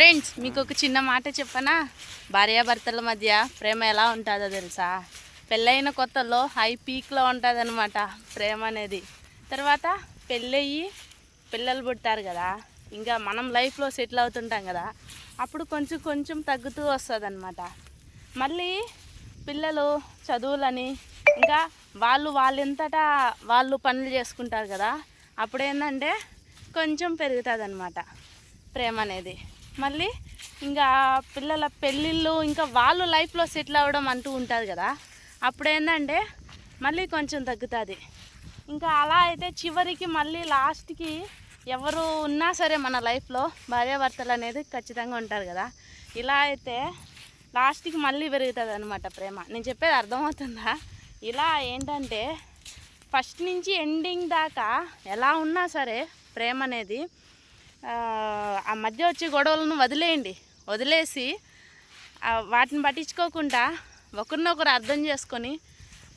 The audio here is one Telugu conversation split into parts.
ఫ్రెండ్స్ మీకు ఒక చిన్న మాట చెప్పనా? భార్యాభర్తల మధ్య ప్రేమ ఎలా ఉంటుందో తెలుసా? పెళ్ళైన కొత్తలో హై పీక్లో ఉంటుంది అనమాట ప్రేమ అనేది. తర్వాత పెళ్ళయ్యి పిల్లలు పుట్టారు కదా ఇంకా మనం లైఫ్లో సెటిల్ అవుతుంటాం కదా అప్పుడు కొంచెం కొంచెం తగ్గుతూ వస్తుంది మళ్ళీ పిల్లలు చదువులని ఇంకా వాళ్ళు వాళ్ళంతటా వాళ్ళు పనులు చేసుకుంటారు కదా అప్పుడేంటంటే కొంచెం పెరుగుతుంది అనమాట ప్రేమ అనేది. మళ్ళీ ఇంకా పిల్లల పెళ్ళిళ్ళు ఇంకా వాళ్ళు లైఫ్లో సెటిల్ అవ్వడం అంటూ ఉంటుంది కదా. అప్పుడు ఏంటంటే మళ్ళీ కొంచెం తగ్గుతుంది. ఇంకా అలా అయితే చివరికి మళ్ళీ లాస్ట్కి ఎవరు ఉన్నా సరే మన లైఫ్లో భార్యాభర్తలు అనేది ఖచ్చితంగా ఉంటారు కదా. ఇలా అయితే లాస్ట్కి మళ్ళీ పెరుగుతుంది అనమాట ప్రేమ. నేను చెప్పేది అర్థమవుతుందా? ఇలా ఏంటంటే ఫస్ట్ నుంచి ఎండింగ్ దాకా ఎలా ఉన్నా సరే ప్రేమ అనేది ఆ, మధ్య వచ్చే గొడవలను వదిలేయండి. వదిలేసి వాటిని పట్టించుకోకుండా ఒకరినొకరు అర్థం చేసుకొని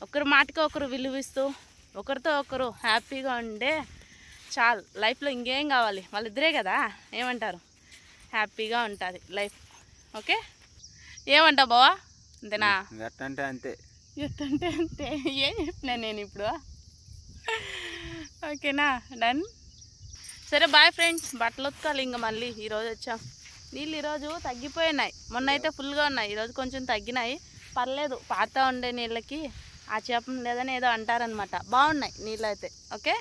ఒకరి మాటకి ఒకరు విలువిస్తూ ఒకరితో ఒకరు హ్యాపీగా ఉండే చాలు. లైఫ్లో ఇంకేం కావాలి? వాళ్ళిద్దరే కదా? ఏమంటారు? హ్యాపీగా ఉంటుంది లైఫ్. ఓకే? ఏమంటావు బావా? అంతేనా? ఎట్టంటే అంతే. ఎట్టంటే అంతే. ఏం చెప్పినా నేను ఇప్పుడు? ఓకేనా? డన్? సరే బాయ్ ఫ్రెండ్స్ బట్టలు ఉతకాలి ఇంకా మళ్ళీ. ఈరోజు వచ్చాం. నీళ్ళు ఈరోజు తగ్గిపోయినాయి. మొన్న అయితే ఫుల్గా ఉన్నాయి. ఈరోజు కొంచెం తగ్గినాయి. పర్లేదు పాత ఉండే నీళ్ళకి ఆ చేప లేదని ఏదో అంటారనమాట బాగున్నాయి నీళ్ళు అయితే. ఓకే?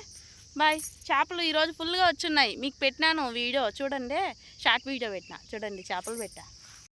బాయ్ చేపలు ఈరోజు ఫుల్గా వచ్చున్నాయి. మీకు పెట్టినాను వీడియో. చూడండి. షార్ట్ వీడియో పెట్టినా. చూడండి చేపలు పెట్టా.